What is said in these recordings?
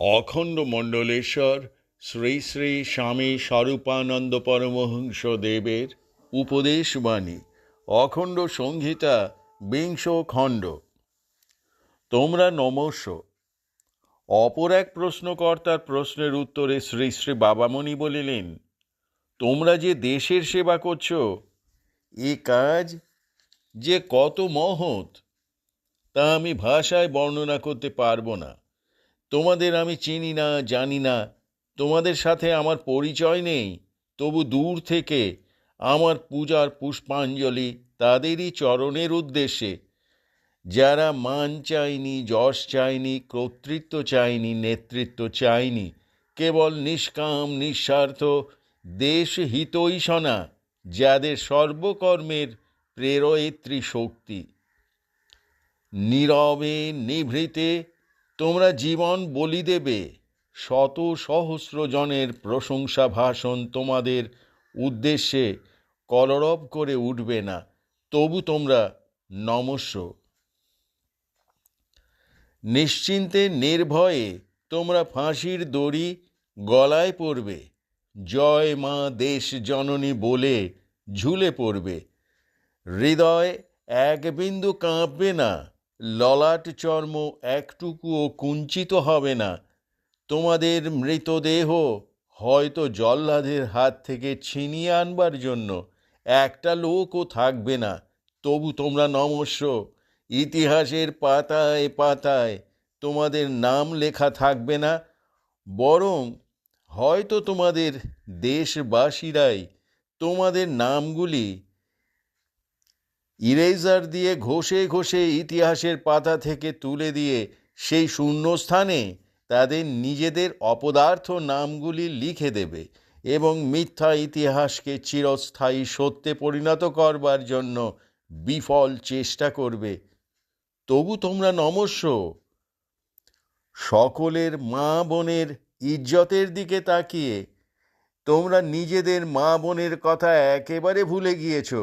অখণ্ড মণ্ডলেশ্বর শ্রী শ্রী স্বামী স্বরূপানন্দ পরমহংস দেবের উপদেশবাণী অখণ্ড সংহিতা বিংশ খণ্ড। তোমরা নমস্য। অপর এক প্রশ্নকর্তার প্রশ্নের উত্তরে শ্রী শ্রী বাবামণি বলিলেন, তোমরা যে দেশের সেবা করছ, এ কাজ যে কত মহৎ, তা আমি ভাষায় বর্ণনা করতে পারব না। তোমাদের আমি চিনি না, জানি না। তোমাদের সাথে আমার পরিচয় নেই। তবু দূর থেকে আমার পূজার পুষ্পাঞ্জলি তাদেরই চরণের উদ্দেশ্যে। যারা মান চায়নি, যশ চায়নি, কর্তৃত্ব চায়নি, নেতৃত্ব চায়নি, কেবল নিষ্কাম, নিঃস্বার্থ দেশ হিতৈষণা যাদের সর্বকর্মের প্রেরয়িত্রী শক্তি। নীরবে, নিভৃতে তোমরা জীবন বলি দেবে, শত সহস্র জনের প্রশংসা ভাষণ তোমাদের উদ্দেশ্যে কলরব করে উঠবে না, তবু তোমরা নমস্য। নিশ্চিন্তে নির্ভয়ে তোমরা ফাঁসির দড়ি গলায় পড়বে জয় মা দেশ জননী বলে ঝুলে পড়বে। হৃদয় এক বিন্দু কাঁপবে না ললাট চর্ম একটুকুও কুঞ্চিত হবে না। তোমাদের মৃতদেহ হয়তো জল্লাদের হাত থেকে ছিনিয়ে আনবার জন্য। একটা লোকও থাকবে না। তবু তোমরা নমস্য। ইতিহাসের পাতায় পাতায় তোমাদের নাম লেখা থাকবে না। বরং হয়তো তোমাদের দেশবাসীরাই তোমাদের নামগুলি ইরেজার দিয়ে ঘষে ঘষে ইতিহাসের পাতা থেকে তুলে দিয়ে সেই শূন্যস্থানে তাদের নিজেদের অপদার্থ নামগুলি লিখে দেবে এবং মিথ্যা ইতিহাসকে চিরস্থায়ী সত্যে পরিণত করবার জন্য বিফল চেষ্টা করবে। তবু তোমরা নমস্য। সকলের মা বোনের ইজ্জতের দিকে তাকিয়ে তোমরা নিজেদের মা বোনের কথা একেবারে ভুলে গিয়েছ।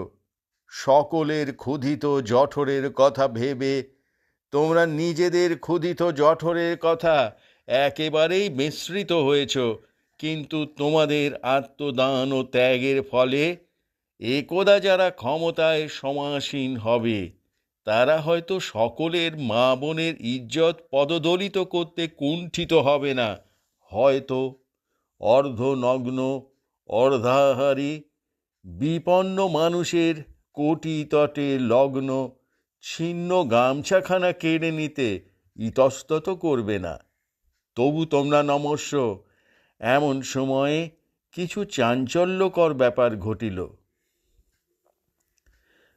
সকলের ক্ষুধিত জঠরের কথা ভেবে, তোমরা নিজেদের ক্ষুধিত জঠরের কথা একেবারেই মিশ্রিত হয়েছ, কিন্তু তোমাদের আত্মদান ও ত্যাগের ফলে একদা যারা ক্ষমতায় সমাসীন হবে, তারা হয়তো সকলের মা বোনের ইজ্জত পদদলিত করতে কুণ্ঠিত হবে না। হয়তো অর্ধনগ্ন, অর্ধাহারী, বিপন্ন মানুষের কোটি তটে লগ্ন, ছিন্ন গামছাখানা কেড়ে নিতে ইতস্তত করবে না। তবু তোমরা নমস্য, এমন সময়ে কিছু চাঞ্চল্যকর ব্যাপার ঘটিল।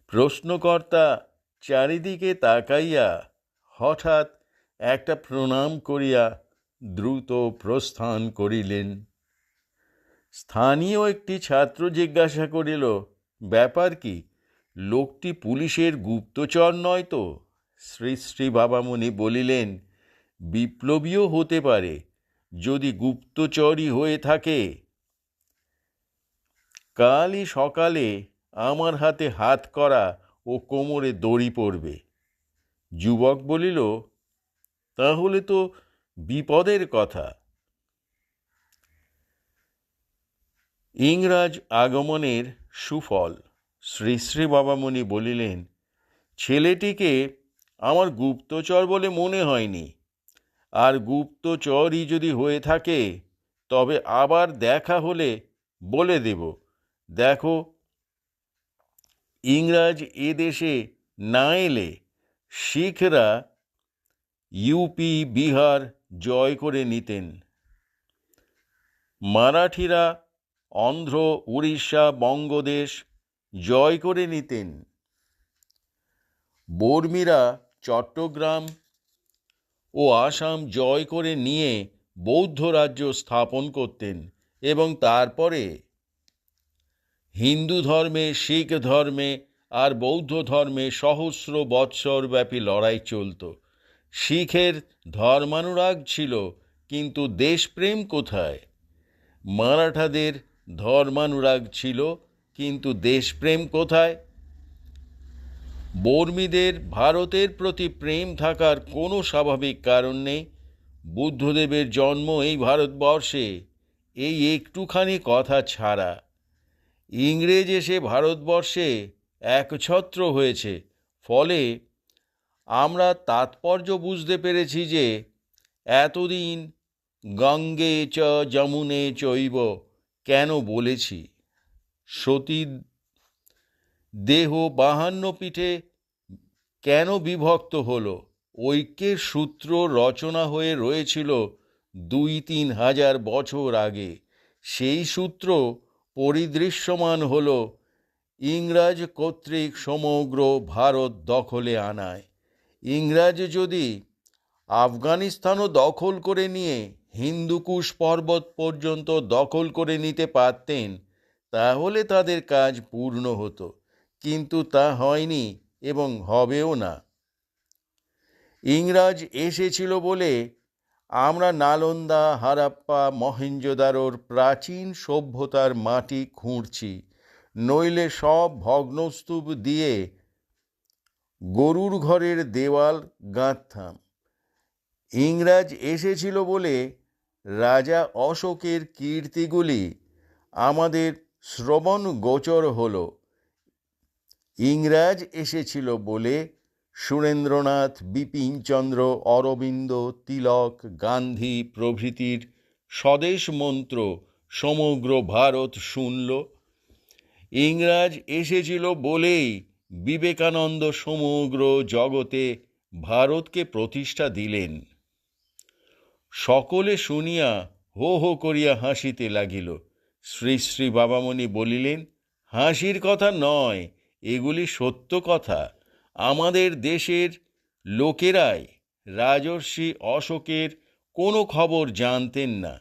প্রশ্নকর্তা চারিদিকে তাকাইয়া হঠাৎ একটা প্রণাম করিয়া দ্রুত প্রস্থান করিলেন। স্থানীয় একটি ছাত্র জিজ্ঞাসা করিল, ব্যাপার কি? লোকটি পুলিশের গুপ্তচর নয় তো? শ্রী শ্রী বাবামণি বলিলেন, বিপ্লবীও হতে পারে, যদি গুপ্তচরই হয়ে থাকে। কালই সকালে আমার হাতে হাত করা ও কোমরে দড়ি পড়বে। যুবক বলিল, তাহলে তো বিপদের কথা। ইংরাজ আগমনের সুফল। শ্রী শ্রী বাবামণি বলিলেন, ছেলেটিকে আমার গুপ্তচর বলে মনে হয়নি। আর গুপ্তচরই যদি হয়ে থাকে, তবে আবার দেখা হলে বলে দেব। দেখো, ইংরাজ এ দেশে না এলে শিখরা ইউপি বিহার জয় করে নিতেন। মারাঠিরা, অন্ধ্র, উড়িষ্যা, বঙ্গদেশ জয় করে নিতেন। বর্মীরা চট্টগ্রাম ও আসাম জয় করে নিয়ে বৌদ্ধ রাজ্য স্থাপন করতেন এবং তারপরে হিন্দু ধর্মে, শিখ ধর্মে আর বৌদ্ধ ধর্মে সহস্র বৎসরব্যাপী লড়াই চলত। শিখের ধর্মানুরাগ ছিল, কিন্তু দেশপ্রেম কোথায়? মারাঠাদের ধর্মানুরাগ ছিল কিন্তু দেশপ্রেম কোথায়? বর্মীদের ভারতের প্রতি প্রেম থাকার কোনো স্বাভাবিক কারণ নেই। বুদ্ধদেবের জন্ম এই ভারতবর্ষে, এই একটুখানি কথা ছাড়া। ইংরেজ এসে ভারতবর্ষে একছত্র হয়েছে, ফলে আমরা তাৎপর্য বুঝতে পেরেছি যে এতদিন গঙ্গে চ যমুনে চৈব কেন বলেছি? সতী দেহ বাহান্ন পিঠে কেন বিভক্ত হলো? ঐক্যের সূত্র রচনা হয়ে রয়েছিল দুই তিন হাজার বছর আগে। সেই সূত্র পরিদৃশ্যমান হল ইংরাজ কর্তৃক সমগ্র ভারত দখলে আনায়। ইংরাজ যদি আফগানিস্তানও দখল করে নিয়ে হিন্দুকুশ পর্বত পর্যন্ত দখল করে নিতে পারতেন তাহলে তাদের কাজ পূর্ণ হতো, কিন্তু তা হয়নি এবং হবেও না। ইংরাজ এসেছিল বলে আমরা নালন্দা, হারাপ্পা, মহেঞ্জোদারোর প্রাচীন সভ্যতার মাটি খুঁড়ছি, নইলে সব ভগ্নস্তূপ দিয়ে গরুর ঘরের দেওয়াল গাঁথতাম। ইংরাজ এসেছিল বলে রাজা অশোকের কীর্তিগুলি আমাদের শ্রবণ গোচর হল। ইংরাজ এসেছিল বলে সুরেন্দ্রনাথ বিপিনচন্দ্র অরবিন্দ, তিলক, গান্ধী প্রভৃতির স্বদেশ মন্ত্র সমগ্র ভারত শুনল। ইংরাজ এসেছিল বলেই বিবেকানন্দ সমগ্র জগতে ভারতকে প্রতিষ্ঠা দিলেন। সকলে শুনিয়া হো হো করিয়া হাসিতে লাগিল। শ্রী শ্রী বাবামণি বলিলেন, হাসির কথা নয়, এগুলি সত্য কথা। আমাদের দেশের লোকেরাই রাজর্ষি অশোকের কোনো খবর জানতেন না।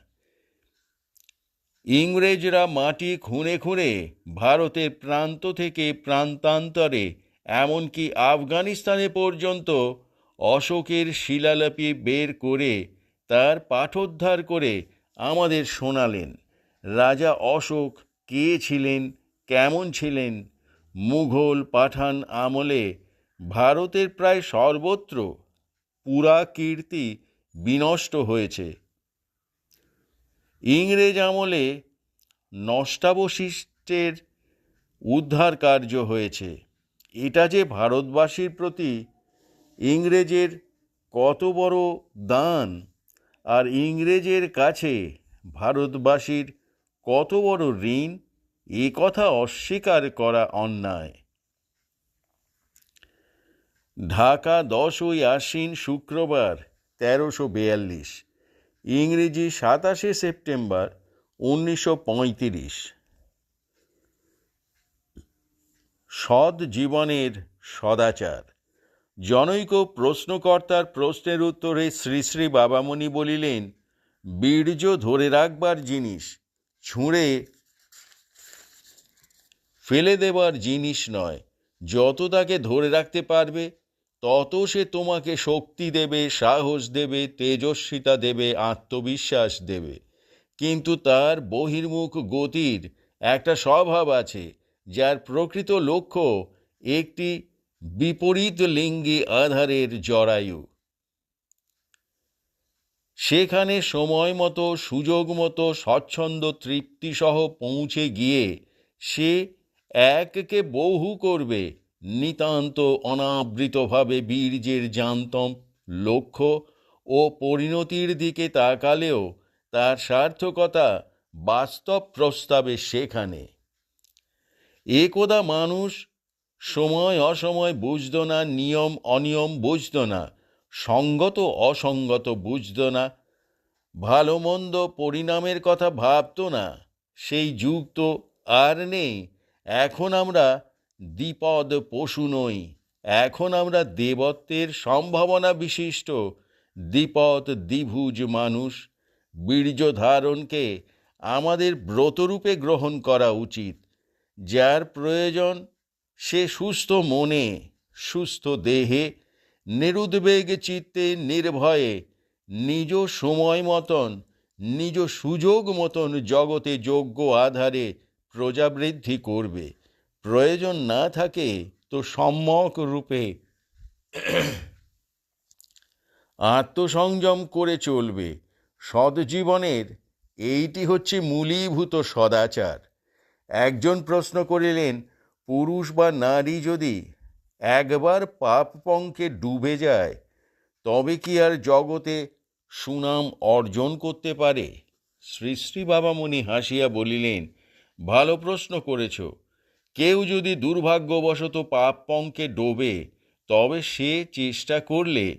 ইংরেজরা মাটি খুঁড়ে খুঁড়ে ভারতের প্রান্ত থেকে প্রান্তান্তরে, এমনকি আফগানিস্তানে পর্যন্ত অশোকের শিলালিপি বের করে তার পাঠোদ্ধার করে আমাদের শোনালেন। রাজা অশোক কে ছিলেন, কেমন ছিলেন? মুঘল পাঠান আমলে ভারতের প্রায় সর্বত্র পুরা কীর্তি বিনষ্ট হয়েছে। ইংরেজ আমলে নষ্টাবশিষ্টের উদ্ধার কার্য হয়েছে। এটা যে ভারতবাসীর প্রতি ইংরেজের কত বড় দান, আর ইংরেজের কাছে ভারতবাসীর কত বড় ঋণ? এ কথা অস্বীকার করা অন্যায়। ঢাকা দশই আশ্বিন শুক্রবার, তেরোশো বেয়াল্লিশ। ইংরেজি সাতাশে সেপ্টেম্বর, উনিশশো পঁয়ত্রিশ। সৎ জীবনের সদাচার। জনৈক প্রশ্নকর্তার প্রশ্নের উত্তরে শ্রী শ্রী বাবামণি বলিলেন, বীর্য ধরে রাখবার জিনিস ছুঁড়ে ফেলে দেবার জিনিস নয়। যত তাকে ধরে রাখতে পারবে, তত সে তোমাকে শক্তি দেবে, সাহস দেবে, তেজস্বিতা দেবে, আত্মবিশ্বাস দেবে। কিন্তু তার বহির্মুখ গতির একটা স্বভাব আছে, যার প্রকৃত লক্ষ্য একটি বিপরীত লিঙ্গি আধারের জরায়ু। সেখানে সময় মতো, সুযোগ মতো, স্বচ্ছন্দ, তৃপ্তিসহ পৌঁছে গিয়ে সে এককে বহু করবে। নিতান্ত অনাবৃতভাবে বীর্যের জান্তম লক্ষ্য ও পরিণতির দিকে তাকালেও তার সার্থকতা বাস্তব প্রস্তাবে সেখানে। একদা মানুষ সময় অসময় বুঝত না, নিয়ম অনিয়ম বুঝত না। সঙ্গত অসঙ্গত বুঝত না, ভালো মন্দ পরিণামের কথা ভাবত না, সেই যুগ তো আর নেই, এখন আমরা দ্বিপদ পশু নই, এখন আমরা দেবত্বের সম্ভাবনা বিশিষ্ট, দ্বিপদ দ্বিভুজ মানুষ, বীর্য ধারণকে আমাদের ব্রতরূপে গ্রহণ করা উচিত, যার প্রয়োজন সে সুস্থ মনে, সুস্থ দেহে নিরুদ্বেগ চিত্তে নির্ভয়ে, নিজ সময় মতন, নিজ সুযোগ মতন জগতে যোগ্য আধারে প্রজাবৃদ্ধি করবে। প্রয়োজন না থাকে তো সম্যক রূপে আত্মসংযম করে চলবে। সৎজীবনের এইটি হচ্ছে মূলীভূত সদাচার। একজন প্রশ্ন করিলেন, পুরুষ বা নারী যদি একবার পাপ পঙ্কে ডুবে যায়, তবে কি আর জগতে সুনাম অর্জন করতে পারে? শ্রী শ্রী বাবামণি হাসিয়া বলিলেন, ভালো প্রশ্ন করেছ। কেউ যদি দুর্ভাগ্যবশত পাপ পঙ্কে ডোবে, তবে সে চেষ্টা করলে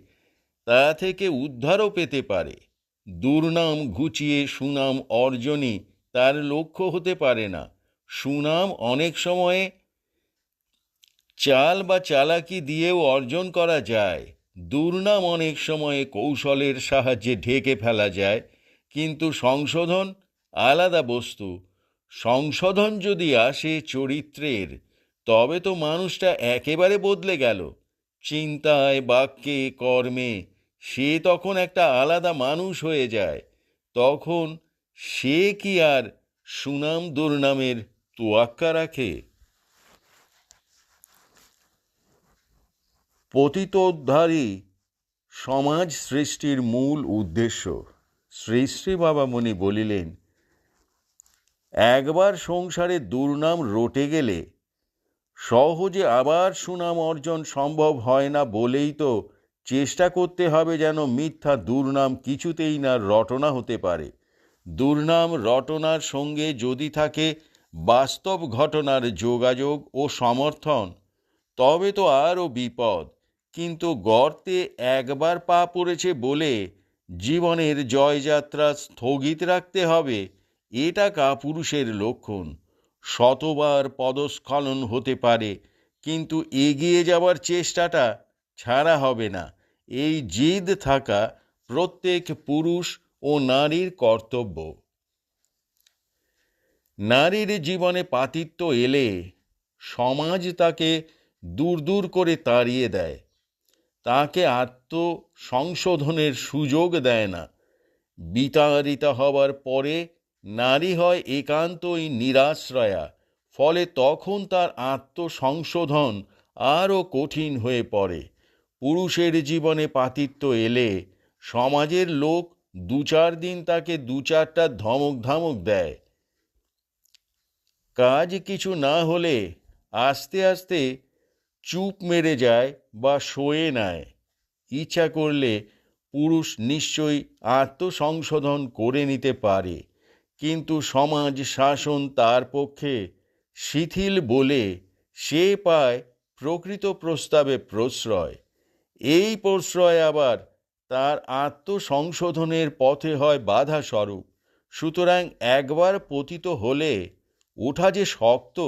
তা থেকে উদ্ধারও পেতে পারে। দুর্নাম ঘুচিয়ে সুনাম অর্জনই তার লক্ষ্য হতে পারে না। সুনাম অনেক সময়ে চাল বা চালাকি দিয়েও অর্জন করা যায়। দুর্নাম অনেক সময়ে কৌশলের সাহায্যে ঢেকে ফেলা যায়। কিন্তু সংশোধন আলাদা বস্তু। সংশোধন যদি আসে চরিত্রের, তবে তো মানুষটা একেবারে বদলে গেল। চিন্তায়, বাক্যে, কর্মে সে তখন একটা আলাদা মানুষ হয়ে যায়। তখন সে কি আর সুনাম দুর্নামের তোয়াক্কা রাখে? পতিতোদ্ধারী সমাজ সৃষ্টির মূল উদ্দেশ্য। শ্রী শ্রী বাবামণি বলিলেন, একবার সংসারে দুর্নাম রটে গেলে সহজে আবার সুনাম অর্জন সম্ভব হয় না বলেই তো চেষ্টা করতে হবে যেন মিথ্যা দুর্নাম কিছুতেই না রটনা হতে পারে। দুর্নাম রটনার সঙ্গে যদি থাকে বাস্তব ঘটনার যোগাযোগ ও সমর্থন, তবে তো আরও বিপদ। কিন্তু গর্তে একবার পা পড়েছে বলে জীবনের জয়যাত্রা স্থগিত রাখতে হবে। এটা কাপুরুষের লক্ষণ। শতবার পদস্খলন হতে পারে, কিন্তু এগিয়ে যাওয়ার চেষ্টাটা ছাড়া হবে না। এই জিদ থাকা প্রত্যেক পুরুষ ও নারীর কর্তব্য। নারীর জীবনে পাতিত্ব এলে সমাজ তাকে দূর দূর করে তাড়িয়ে দেয়। তাকে আত্মসংশোধনের সুযোগ দেয় না। বিতাড়িতা হবার পরে নারী হয় একান্তই নিরাশ্রয়া, ফলে তখন তার আত্মসংশোধন আরও কঠিন হয়ে পড়ে। পুরুষের জীবনে পাতিত্ব এলে সমাজের লোক দু চার দিন তাকে দু চারটা ধমক ধমক দেয়। কাজ কিছু না হলে আস্তে আস্তে চুপ মেরে যায় বা শোয়ে নেয়। ইচ্ছা করলে পুরুষ নিশ্চয়ই আত্মসংশোধন করে নিতে পারে, কিন্তু সমাজ শাসন তার পক্ষে শিথিল বলে সে পায় প্রকৃত প্রস্তাবে প্রশ্রয়। এই প্রশ্রয় আবার তার আত্মসংশোধনের পথে হয় বাধা স্বরূপ সুতরাং একবার পতিত হলে ওঠা যে শক্ত,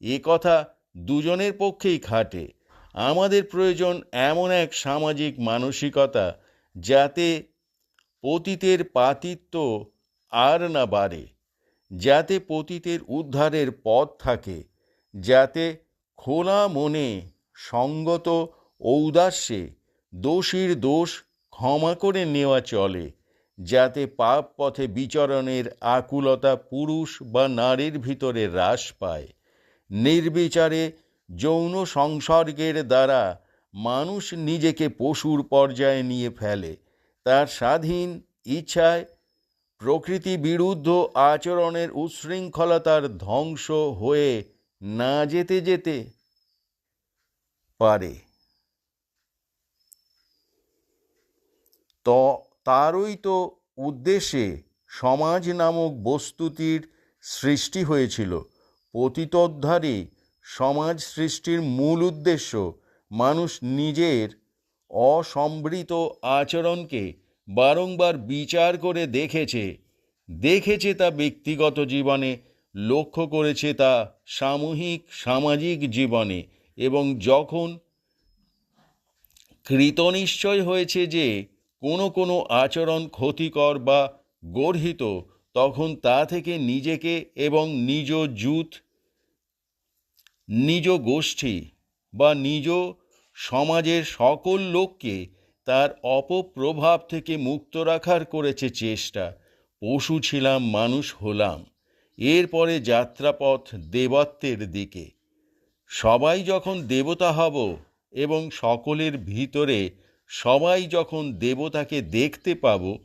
এ কথা দুজনের পক্ষেই খাটে। আমাদের প্রয়োজন এমন এক সামাজিক মানসিকতা যাতে পতিতের পাতিত্ব আর না বাড়ে, যাতে পতিতের উদ্ধারের পথ থাকে, যাতে খোলা মনে সঙ্গত ঔদাস্যে দোষীর দোষ ক্ষমা করে নেওয়া চলে, যাতে পাপ পথে বিচরণের আকুলতা পুরুষ বা নারীর ভিতরে হ্রাস পায়। নির্বিচারে যৌন সংসর্গের দ্বারা মানুষ নিজেকে পশুর পর্যায়ে নিয়ে ফেলে। তার স্বাধীন ইচ্ছায় প্রকৃতি বিরুদ্ধ আচরণের উচ্ছৃঙ্খলতার ধ্বংস হয়ে না যেতে যেতে পারে। তো তারই তো উদ্দেশ্যে সমাজ নামক বস্তুটির সৃষ্টি হয়েছিল। পতিতোদ্ধারে সমাজ সৃষ্টির মূল উদ্দেশ্য। মানুষ নিজের অসম্বৃত আচরণকে বারংবার বিচার করে দেখেছে। দেখেছে তা ব্যক্তিগত জীবনে, লক্ষ্য করেছে তা সামূহিক, সামাজিক জীবনে এবং যখন কৃতনিশ্চয় হয়েছে যে কোনো কোনো আচরণ ক্ষতিকর বা গর্হিত, তখন তা থেকে নিজেকে এবং নিজ জুথ নিজ গোষ্ঠী বা নিজ সমাজের সকল লোককে তার অপপ্রভাব থেকে মুক্ত রাখার করেছে চেষ্টা। পশু ছিলাম, মানুষ হলাম। এরপরে যাত্রাপথ দেবত্বের দিকে। সবাই যখন দেবতা হব এবং সকলের ভিতরে সবাই যখন দেবতাকে দেখতে পাব,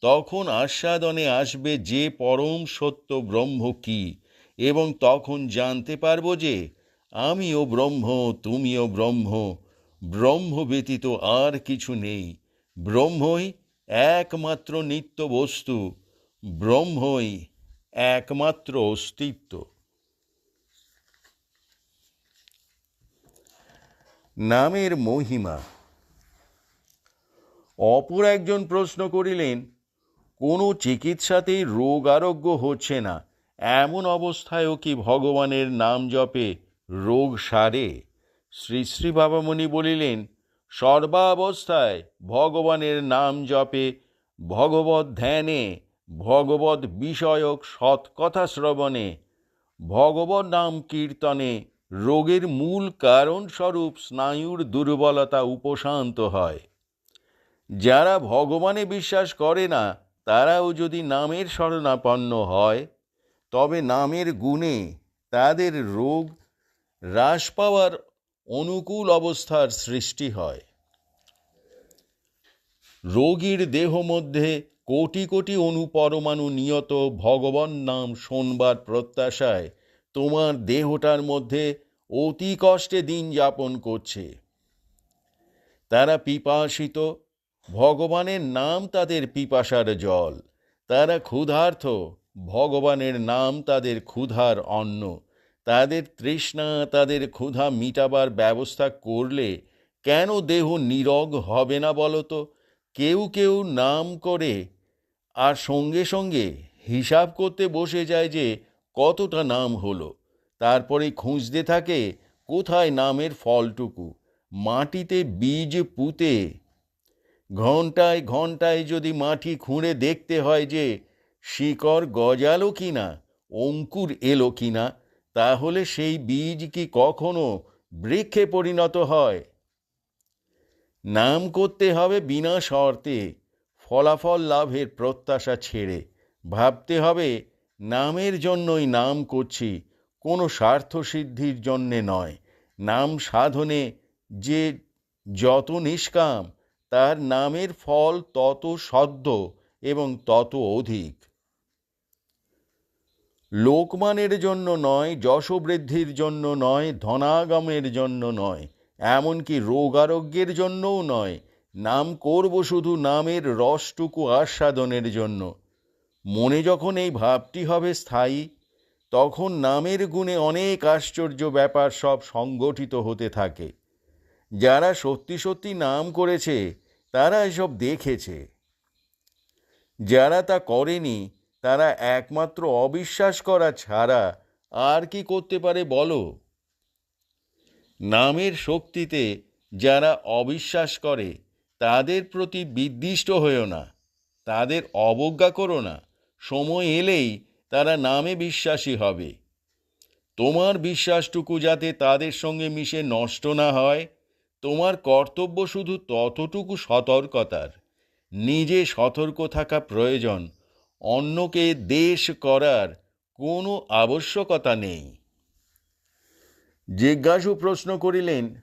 তখন আস্বাদনে আসবে যে পরম সত্য ব্রহ্ম কি এবং তখন জানতে পারব যে আমিও ব্রহ্ম, তুমিও ব্রহ্ম। ব্রহ্ম ব্যতীত আর কিছু নেই। ব্রহ্মই একমাত্র নিত্য বস্তু। ব্রহ্মই একমাত্র অস্তিত্ব। নামের মহিমা। অপর একজন প্রশ্ন করিলেন, কোনো চিকিৎসাতেই রোগ আরোগ্য হচ্ছে না। এমন অবস্থায়ও কি ভগবানের নাম জপে রোগ সারে। শ্রী শ্রী বাবামণি বলিলেন, সর্বাবস্থায় ভগবানের নাম জপে ভগবত ধ্যানে ভগবত বিষয়ক সৎকথা শ্রবণে ভগবত নাম কীর্তনে রোগের মূল কারণ স্বরূপ স্নায়ুর দুর্বলতা উপশান্ত হয়। যারা ভগবানে বিশ্বাস করে না, তারাও যদি নামের শরণাপন্ন হয়, তবে নামের গুণে তাদের রোগ হ্রাস পাওয়ার অনুকূল অবস্থার সৃষ্টি হয়। রোগীর দেহ মধ্যে কোটি কোটি অনুপরমাণু নিয়ত ভগবান নাম শোনবার প্রত্যাশায় তোমার দেহটার মধ্যে অতি কষ্টে দিন যাপন করছে। তারা পিপাসিত, ভগবানের নাম তাদের পিপাসার জল। তারা ক্ষুধার্থ ভগবানের নাম তাদের ক্ষুধার অন্ন। তাদের তৃষ্ণা, তাদের ক্ষুধা মিটাবার ব্যবস্থা করলে কেন দেহ নিরগ হবে না বলতো? কেউ কেউ নাম করে আর সঙ্গে সঙ্গে হিসাব করতে বসে যায় যে কতটা নাম হলো। তারপরে খুঁজতে থাকে কোথায় নামের ফলটুকু। মাটিতে বীজ পুঁতে ঘন্টায় ঘন্টায় যদি মাটি খুঁড়ে দেখতে হয় যে শিকড় গজালো কি না অঙ্কুর এলো কি না তাহলে সেই বীজ কি কখনো বৃক্ষে পরিণত হয়? নাম করতে হবে বিনা শর্তে, ফলাফল লাভের প্রত্যাশা ছেড়ে। ভাবতে হবে নামের জন্যই নাম করছি, কোনো স্বার্থসিদ্ধির জন্যে নয়। নাম সাধনে যে যত নিষ্কাম, তার নামের ফল তত সদ্য এবং তত অধিক। লোকমানের জন্য নয়, যশবৃদ্ধির জন্য নয়, ধনাগমের জন্য নয়, এমনকি রোগ আরোগ্যের জন্যও নয়। নাম করব শুধু নামের রসটুকু আস্বাদনের জন্য। মনে যখন এই ভাবটি হবে স্থায়ী, তখন নামের গুণে অনেক আশ্চর্য ব্যাপার সব সংগঠিত হতে থাকে। যারা সত্যি সত্যি নাম করেছে, তারা এসব দেখেছে। যারা তা করেনি তারা একমাত্র অবিশ্বাস করা ছাড়া আর কি করতে পারে বলো? নামের শক্তিতে যারা অবিশ্বাস করে, তাদের প্রতি বিদ্বিষ্ট হয়েও না, তাদের অবজ্ঞা করো না, সময় এলেই তারা নামে বিশ্বাসী হবে। তোমার বিশ্বাসটুকু যাতে তাদের সঙ্গে মিশে নষ্ট না হয়, তোমার কর্তব্য শুধু ততটুকু সতর্কতার, নিজে সতর্ক থাকা প্রয়োজন অন্যকে দেশ করার কোনো আবশ্যকতা নেই। জিজ্ঞাসু প্রশ্ন করিলেন,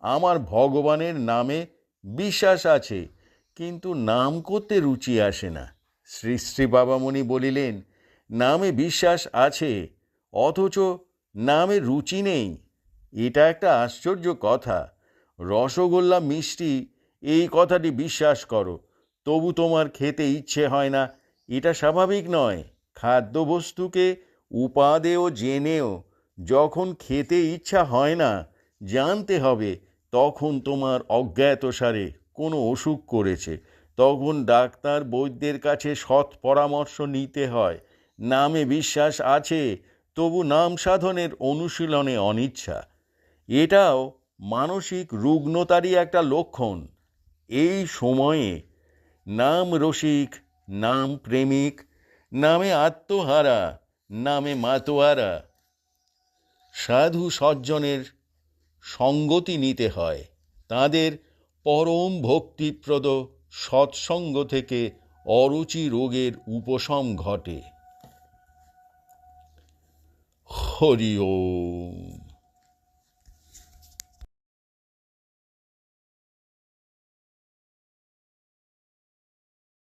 আমার ভগবানের নামে বিশ্বাস আছে, কিন্তু নাম করতে রুচি আসে না। শ্রী শ্রী বাবামণি বলিলেন, নামে বিশ্বাস আছে, অথচ নামে রুচি নেই। এটা একটা আশ্চর্য কথা। রসগোল্লা মিষ্টি, এই কথাটি বিশ্বাস করো, তবু তোমার খেতে ইচ্ছে হয় না এটা স্বাভাবিক নয়। খাদ্যবস্তুকে উপাদেয় জেনেও যখন খেতে ইচ্ছা হয় না, জানতে হবে তখন তোমার অজ্ঞাতসারে কোনো অসুখ করেছে। তখন ডাক্তার বৈদ্যের কাছে সৎ পরামর্শ নিতে হয়। নামে বিশ্বাস আছে, তবু নাম সাধনের অনুশীলনে অনিচ্ছা। এটাও মানসিক রুগ্নতারই একটা লক্ষণ। এই সময়ে নাম রসিক নাম প্রেমিক, নামে আত্মহারা, নামে মাতোয়ারা। সাধু সজ্জনের সঙ্গতি নিতে হয়, তাদের পরম ভক্তিপ্রদ সৎসঙ্গ থেকে অরুচি রোগের উপশম ঘটে। হরি ওম।